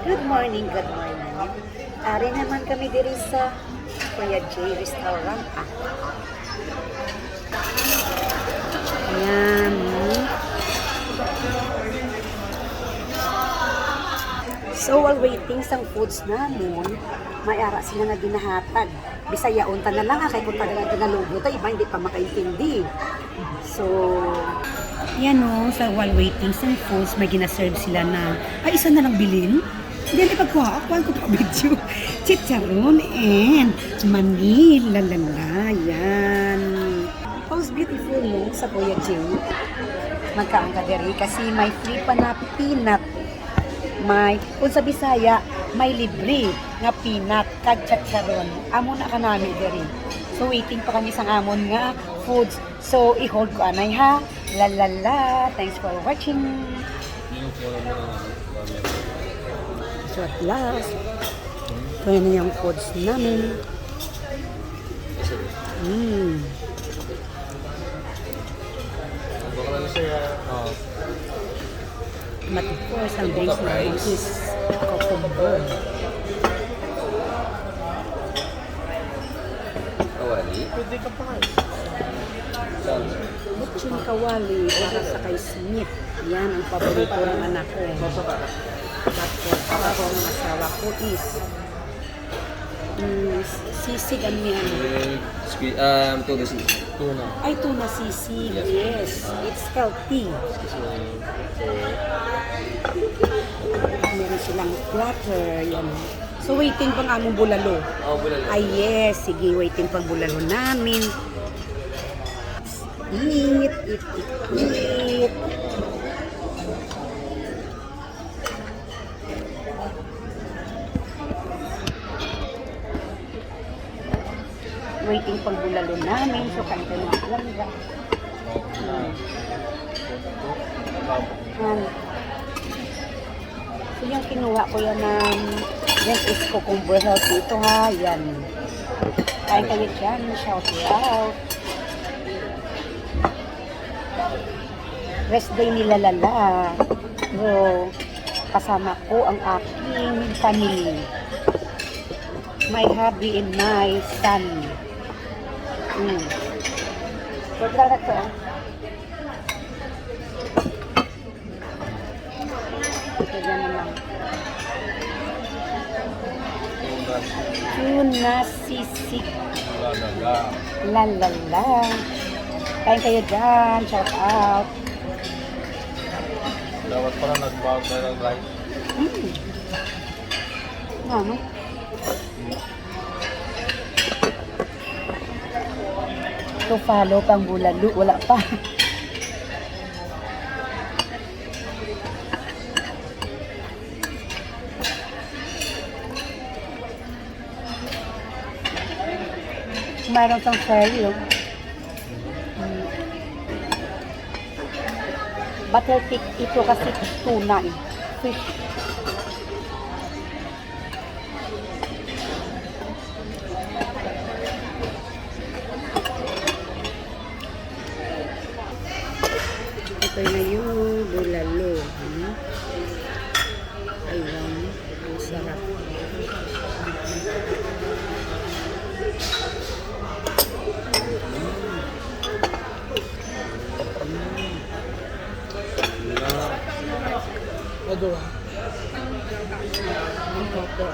Good morning, good morning. Ari naman kami diri sa Kuya J Restaurant. Ah. Ayan. So while waiting sa foods namin, may ara sila na ginahatag. Bisaya unta na lang ha, kay kung talaga tinalugo to, iba hindi pa makaintindi. So, yan o, sa while waiting sa foods, may ginaserve sila na, ay isa na lang bilhin? Hindi pagkuha, kuhaan ko pa video. Chicharon and manila, lala, yan. How's beautiful no, sa Kuya Jim? Magkaan ka diri. Kasi may free pa na peanut. May kung sa Bisaya may libre nga peanut kag chacharon amo na kanami diri. So waiting pa kami sang amon nga foods. So i-hold ko anay ha? La la la. Thanks for watching so at last kaya na yung foods namin mm. Oh. of course ang drinks namin is cucumber Kawali? Pwede ka pa kayo. Lechon kawali para sa kay Smith. Yan ang paborito ng anak ko. Tapos ako ang asawa ko is mm, sisig ano yan? Squid, um, tuna si. Tuna. Ay, tuna sisig. Yes. It's healthy. Meron silang platter. Yan. So, waiting pang among bulalo. Oh, bulalo. Ay, yes. Sige, waiting pang bulalo namin. Eat, eat, eat, eat. Waiting pang bulalo namin. So, kanto na langga. Yan. So, yung kinuha ko yan ng yan is cucumber healthy. Ito ha, yan. Kain kayo dyan. Shout out. Rest day nila lala. So, kasama ko ang aking family. My hubby and my son. Mm. So, tara to. Ito dyan naman. Tuna sisig. La la la. Kain kayo dyan. Shout out. Dapat pala nag-bawag na ng rice. Mm. Ano? To follow pang bulalo. Wala pa. Mayroon kang ferry, oh. Mm. Butter thick ito kasi tuna eh. Fish. Ito na yung bulalo. Hmm? Ayun. Ang sarap. Ano ba? Ah. Ang papa.